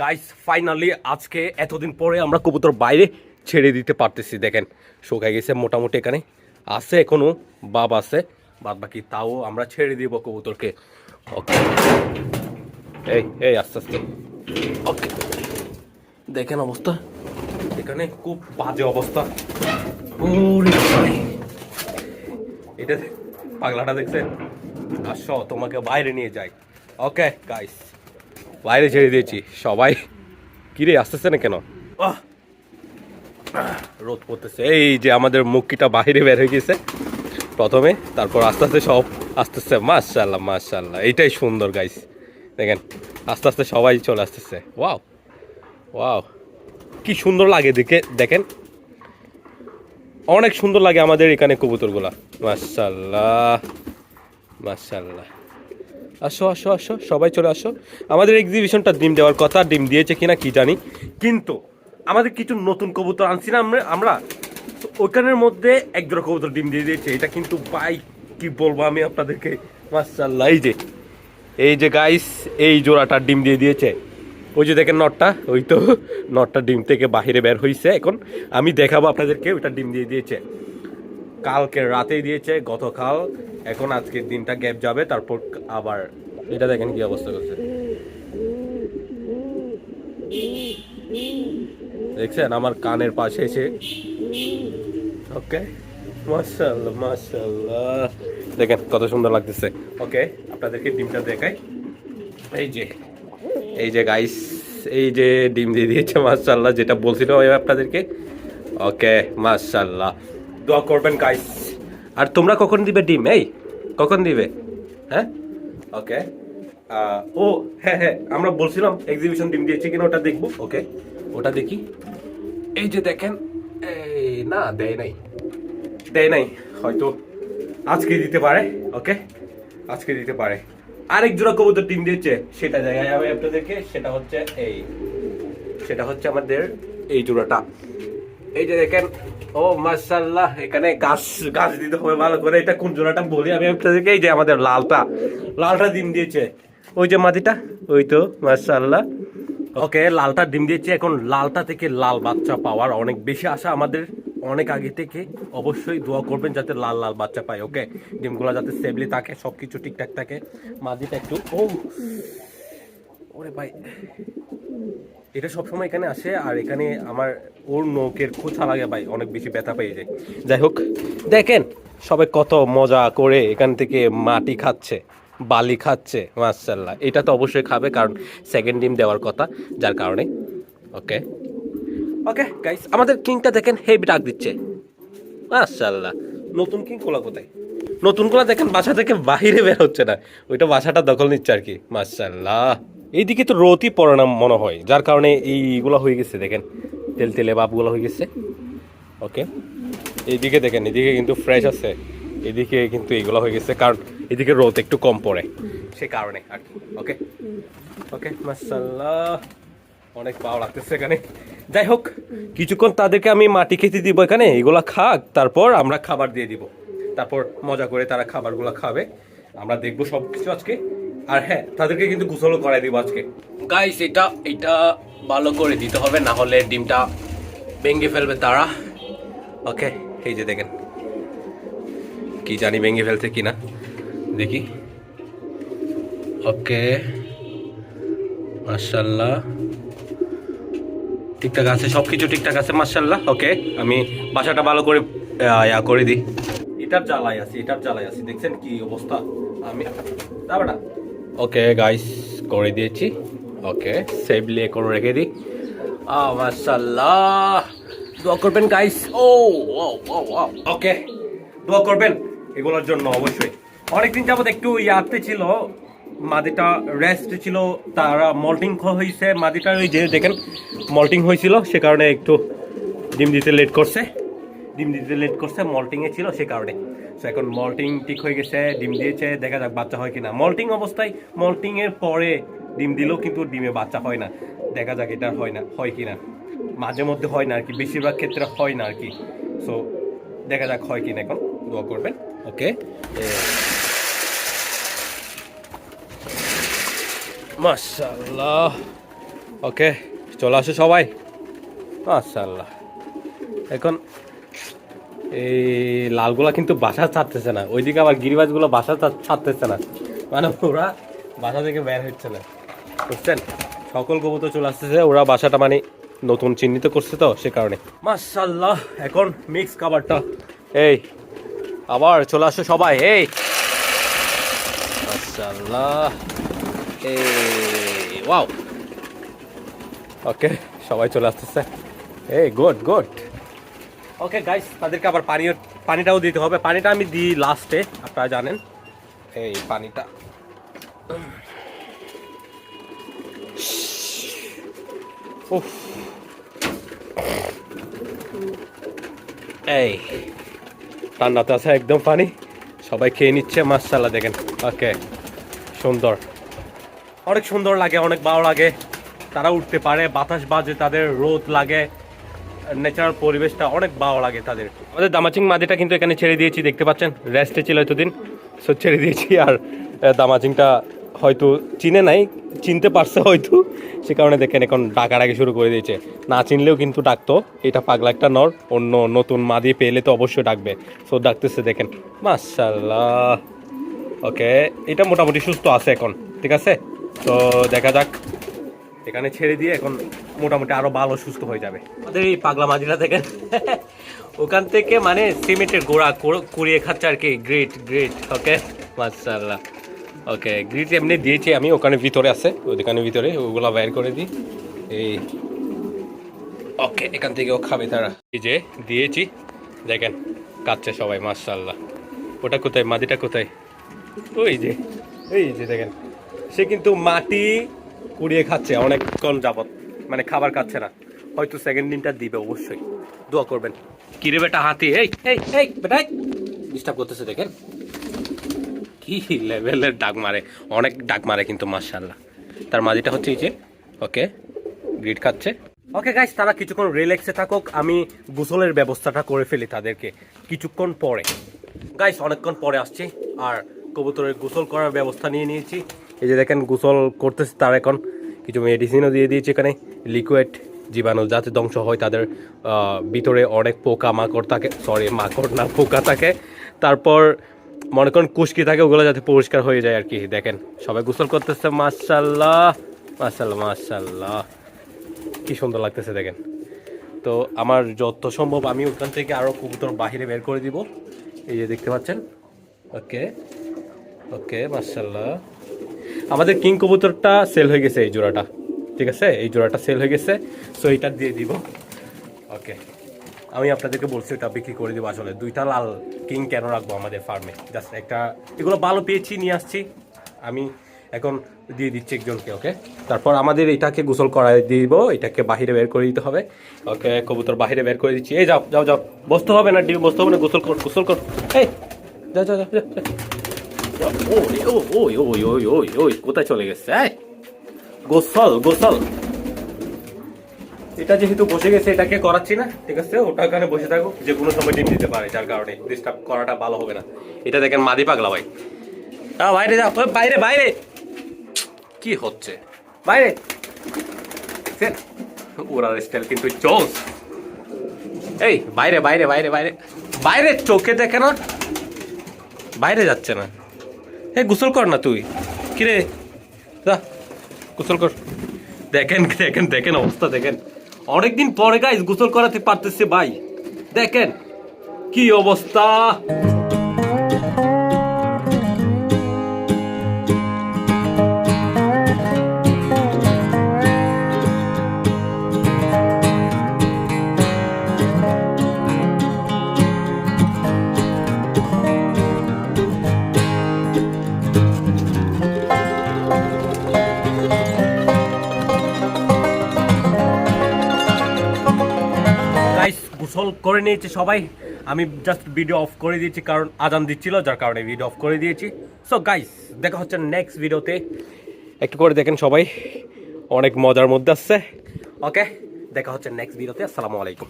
Guys finally আজকে এতদিন পরে আমরা কবুতর বাইরে ছেড়ে দিতে পারতেছি, দেখেন। শুকাই গেছে মোটামুটি এখানে। আছে এখনও বাব আছে। বাদ বাকি তাও আমরা ছেড়ে দিব কবুতরকে। ওকে এই এই, আস্তে আস্তে। ওকে দেখেন অবস্থা। এখানে খুব বাজে অবস্থা। এটা পাগলাটা দেখছেন? আসো, তোমাকে বাইরে নিয়ে যাই। ওকে গাইস বাইরে ছেড়ে দিয়েছি। সবাই কিরে আসতেছে না কেন! রোদ পড়তেছে। এই যে আমাদের মুক্তিটা বাইরে বের হয়ে গেছে। প্রথমে তারপর আস্তে আস্তে সব আস্তে আস্তে মাশাল্লাহ মাশাল্লাহ এইটাই সুন্দর গাইস দেখেন আস্তে আস্তে সবাই চলে আসতেছে। ওয়াও ওয়াও কি সুন্দর লাগে দেখে দেখেন। অনেক সুন্দর লাগে আমাদের এখানে কবুতরগুলা। মাশাল্লাহ মাশাল্লাহ আসো আসো আসো, সবাই চলে আসো। আমাদের এক্সিবিশনটা ডিম দেওয়ার কথা, ডিম দিয়েছে কিনা কি জানি। কিন্তু আমাদের কিছু নতুন কবুতর আনছি না আমরা আমরা। ওইখানের মধ্যে এক জোড়া কবুতর ডিম দিয়ে দিয়েছে। এটা কিন্তু বাই কি বলব আমি আপনাদেরকে? মাশাল্লাহ এই যে। এই যে গাইস এই জোড়াটা ডিম দিয়ে দিয়েছে। ওই যে দেখেন নটটা, ওই তো নটটা ডিম থেকে বাহিরে বের হয়েছে এখন। আমি দেখাবো আপনাদেরকে, ওইটা ডিম দিয়ে দিয়েছে। কালকে রাতেই দিয়েছে, গতকাল। এখন আজকের দিনটা গ্যাপ যাবে, তারপর আবার। এটা দেখেন কি অবস্থা করছে। দেখছেন? আমার কানের পাশে এসে। ওকে। মাশাআল্লাহ মাশাআল্লাহ। দেখেন কত সুন্দর লাগতেছে। ওকে, আপনাদেরকে ডিমটা দেখাই। এই যে এই যে গাইস এই যে ডিম দিয়ে দিয়েছে, মাশাআল্লাহ, যেটা বলছিলাম আমি আপনাদেরকে। ওকে, মাশাআল্লাহ। দোয়া করবেন গাইস আর তোমরা কখন দিবে ডিম এই? কখন দিবে? হ্যাঁ? ওকে ও হ্যাঁ হ্যাঁ আমরা বলছিলাম এক্সিবিশন ডিম দিয়েছে কিনা ওটা দেখব ওকে ওটা দেখি। এই যে দেখেন এই না দেয় নাই। দেয় নাই হয়তো আজকে দিতে পারে ওকে আজকে দিতে পারে। আরেক জোড়া কবুতর টিম দিয়েছে সেটা জায়গায় আমি আপনাদেরকে সেটা হচ্ছে এই সেটা হচ্ছে আমাদের এই জোড়াটা। এই যে দেখেন, ও মাশাল্লাহ এখানে গাছ গাছ দিতে হবে ভালো করে। এটা কোন জোড়াটা বলি? আমি আপনাদেরকে এই যে আমাদের লালটা। লালটা ডিম দিয়েছে। ওই যে মাটিটা, ওই তো মাশাল্লাহ ওকে, লালটা ডিম দিয়েছে। এখন লালটা থেকে লাল বাচ্চা পাওয়ার অনেক বেশি আশা আমাদের, অনেক আগে থেকে। অবশ্যই দোয়া করবেন যাতে লাল লাল বাচ্চা পায়, ওকে? ডিমগুলো যাতে সেফলি থাকে সব কিছু ঠিকঠাক থাকে। মাদিটা একটু, ও! ওরে ভাই এটা সবসময় এখানে আসে আর এখানে আমার ওর নৌকের খোঁচা লাগে ভাই, অনেক বেশি ব্যথা পেয়ে যায়। যাই হোক, দেখেন সবাই কত মজা করে এখান থেকে মাটি খাচ্ছে, বালি খাচ্ছে মার্শাল্লাহ এটা তো অবশ্যই খাবে কারণ সেকেন্ড ডিম দেওয়ার কথা, যার কারণে। ওকে ওকে গাইস আমাদের কিংটা দেখেন হেভি ডাক দিচ্ছে। মার্শাল্লাহ নতুন কিং কোলা কোথায়? নতুন কোলা দেখেন, বাসা থেকে বাইরে বের হচ্ছে না। ওইটা বাসাটা দখল নিচ্ছে আর কি। মার্শাল্লাহ এইদিকে তো রোদই পড়ে না মনে হয়, যার কারণে এইগুলো হয়ে গেছে, দেখেন। তেল তেলে বাপগুলো হয়ে গেছে। ওকে। এইদিকে দেখেন এদিকে কিন্তু ফ্রেশ আছে। এদিকে কিন্তু এইগুলো হয়ে গেছে, কারণ এদিকে রোদ একটু কম পড়ে সে কারণে আর কি। ওকে। ওকে মাসাল্লাহ অনেক ভালো লাগতেছে এখানে। যাই হোক, কিছুক্ষণ তাদেরকে আমি মাটি খেতে দিব এখানে, এগুলা খাক, তারপর আমরা খাবার দিয়ে দিব। তারপর মজা করে তারা খাবারগুলো খাবে। আমরা দেখব সব কিছু আজকে। আর হ্যাঁ তাদেরকে কিন্তু গোসলও করাই দিব আজকে। গাইস এটা এটা ভালো করে দিতে হবে না হলে ডিমটা ভেঙে ফেলবে তারা। ওকে এই যে দেখেন। কি জানি ভেঙে ফেলছে কি না দেখি। ওকে মার্শাল্লাহ ঠিকঠাক আছে সব কিছু ঠিকঠাক আছে মার্শাল্লাহ ওকে আমি বাসাটা ভালো করে ইয়া করে দিই। এটার জ্বালাই আছি এটার জ্বালাই আছি। দেখছেন কি অবস্থা? আমি না। ওকে গাইস করে দিয়েছি। ওকে সেভলি করে রেখে দিই। আ মাশাআল্লাহ। দোয়া করবেন গাইস ও ওকে দোয়া করবেন এগুলোর জন্য অবশ্যই। অনেকদিন যাবত একটু ইয়াতে ছিল মাদিটা রেস্ট ছিল তারা মল্টিং হয়েছে মাদিটা ওই যে দেখেন মল্টিং হয়েছিল সে কারণে একটু ডিম দিতে লেট করছে। ডিম দিতে লেট করছে মল্টিংয়ে ছিল সে কারণে। সো এখন মল্টিং ঠিক হয়ে গেছে, ডিম দিয়েছে, দেখা যাক বাচ্চা হয় কিনা। মল্টিং অবস্থায় মল্টিংয়ের পরে ডিম দিলেও কিন্তু ডিমে বাচ্চা হয় না। দেখা যাক এটা হয় না, হয় কিনা। মাঝে মধ্যে হয় না আর কি, বেশিরভাগ ক্ষেত্রে হয় না আর কি। সো দেখা যাক হয় কিনা এখন, দোয়া করবেন। ওকে মাশাল্লাহ ওকে চলে আসো সবাই। মাশাল্লাহ এখন এই লালগুলা কিন্তু বাসা ছাড়তেছে না। ওইদিকে আবার গিরিবাজগুলো বাসা ছাড়তেছে না। মানে ওরা বাসা থেকে বের হচ্ছে না। বুঝছেন? সকল কবুতর চলে আসতেছে। ওরা বাসাটা মানে নতুন চিহ্নিত করছে তো, সে কারণে। মাশাল্লাহ এখন মিক্স খাবারটা। এই, আবার চলে আসো সবাই, এই। ওয়াও। ওকে, সবাই চলে আসতেছে। এই গুড গুড ওকে গাইস তাদেরকে আবার পানি পানিটাও দিতে হবে। পানিটা আমি দিই লাস্টে আপনারা জানেন। এই পানিটা। উফ। এই, ঠান্ডাতে আছে একদম পানি। সবাই খেয়ে নিচ্ছে মাসাল্লাহ দেখেন। ওকে সুন্দর। অনেক সুন্দর লাগে, অনেক ভালো লাগে। তারা উঠতে পারে, বাতাস বাজে, তাদের রোদ লাগে। ন্যাচারাল পরিবেশটা অনেক ভালো লাগে তাদের আমাদের দামাচিং মাদিটা কিন্তু এখানে ছেড়ে দিয়েছি, দেখতে পাচ্ছেন? রেস্টে ছিল এতদিন সো ছেড়ে দিয়েছি। আর দামাচিংটা হয়তো চিনে নাই, চিনতে পারছে হয়তো। সে কারণে দেখেন এখন ডাকার আগে শুরু করে দিয়েছে। না চিনলেও কিন্তু ডাকতো। এটা পাগলা একটা নর, অন্য নতুন মাদি পেলে তো অবশ্যই ডাকবে। সো ডাকতেছে দেখেন। মাশাল্লাহ ওকে এটা মোটামুটি সুস্থ আছে এখন, ঠিক আছে? তো দেখা যাক। এখানে ছেড়ে দিয়ে এখন মোটামুটি আরও ভালো, সুস্থ হয়ে যাবে। আমাদের এই পাগলা মাঝিরা দেখেন, ওখান থেকে মানে সিমেন্টের গোড়া কুড়- কুড়িয়ে খাচ্ছে আর কি। গ্রেট গ্রেট ওকে মাশাআল্লাহ। ওকে গ্রিট এমনি দিয়েছি আমি, ওখানে ভিতরে আছে ওখানে ভিতরে, ওগুলা বের করে দিই। এই ওকে এখান থেকেও খাবে তারা। এই যে দিয়েছি, দেখেন, কাচ্ছে সবাই, মাশাআল্লাহ। ওটা কোথায়, মাটিটা কোথায়? ওই যে, এই যে দেখেন, সে কিন্তু মাটি কুড়িয়ে খাচ্ছে অনেকক্ষণ যাবত মানে খাবার খাচ্ছে না। হয়তো সেকেন্ড দিনটা দিবে অবশ্যই। দোয়া করবেন। কিরে বেটা হাতি এই এই এই বেটা ডিস্টার্ব করতেছে দেখেন। কি লেভেলের ডাক মারে। অনেক ডাক মারে কিন্তু মার্শাল্লাহ তার মাঝিটা হচ্ছে এই যে ওকে গ্রিড খাচ্ছে। ওকে গাইস তারা কিছুক্ষণ রিল্যাক্সে থাকুক আমি গোসলের ব্যবস্থাটা করে ফেলি তাদেরকে কিছুক্ষণ পরে। গাইস অনেকক্ষণ পরে আসছি আর কবুতরের গোসল করার ব্যবস্থা নিয়ে নিয়েছি। এই যে দেখেন গোসল করতেছে তার এখন। কিছু মেডিসিনও দিয়ে দিয়েছে এখানে। লিকুইড জীবাণু যাতে ধ্বংস হয় তাদের ভিতরে অনেক পোকা মাকড় থাকে। সরি মাকড় না, পোকা থাকে। তারপর মনে করেন কুশকি থাকে, ওগুলো যাতে পরিষ্কার হয়ে যায় আর কি। দেখেন, সবাই গোসল করতেছে মাশাল্লাহ মাশাল্লাহ মাশাল্লাহ কি সুন্দর লাগতেছে, দেখেন। তো আমার যত সম্ভব আমি ওখান থেকে আরও কবুতর বাহিরে বের করে দিব। এই যে দেখতে পাচ্ছেন? ওকে ওকে মাশাল্লাহ আমাদের কিং কবুতরটা সেল হয়ে গেছে এই জোড়াটা। ঠিক আছে? এই জোড়াটা সেল হয়ে গেছে। সো এইটা দিয়ে দিব। ওকে আমি আপনাদেরকে বলছি ওটা বিক্রি করে দেবো আসলে। দুইটা লাল কিং কেন রাখব আমাদের ফার্মে জাস্ট একটা এগুলো ভালো পেয়েছি নিয়ে আসছি। আমি এখন দিয়ে দিচ্ছি একজনকে ওকে তারপর আমাদের এটাকে গোসল করাই দিব এটাকে বাহিরে বের করে দিতে হবে। ওকে কবুতর বাহিরে বের করে দিচ্ছি। এই যাও যাও যাও। বসতে হবে না ডিম বসতে হবে না গোসল কর গোসল কর। এই যাও যাও, যাও। ওই ওই ওই ওই ওই ওই কোথায় চলে গেছে? গোসল গোসল। এটা যেহেতু বসে গেছে এটাকে করাচ্ছি না ঠিক আছে? ওটা ওখানে বসে থাকুক যে কোনো সময় ডিম দিতে পারে যার কারণে ডিস্টার্ব করাটা ভালো হবে না। এটা দেখেন মাদি পাগলা ভাই। আ, বাইরে ওই বাইরে বাইরে। কি হচ্ছে? বাইরে? ওরার স্টাইল কিন্তু চোস এই বাইরে বাইরে বাইরে বাইরে। বাইরে চোখে দেখে না বাইরে যাচ্ছে না। এই গোসল কর না তুই। কিরে যা, গোসল কর। দেখেন দেখেন দেখেন অবস্থা, দেখেন। অনেকদিন পরে গাইজ গোসল করাতে পারতেছে ভাই। দেখেন, কি অবস্থা। গোসল করে নিয়েছে সবাই। আমি জাস্ট ভিডিও অফ করে দিয়েছি, কারণ আজান দিচ্ছিল, যার কারণে ভিডিও অফ করে দিয়েছি। সো গাইস দেখা হচ্ছে নেক্সট ভিডিওতে একটু করে দেখেন সবাই, অনেক মজার মধ্যে আসছে। ওকে দেখা হচ্ছে নেক্সট ভিডিওতে আসসালামু আলাইকুম।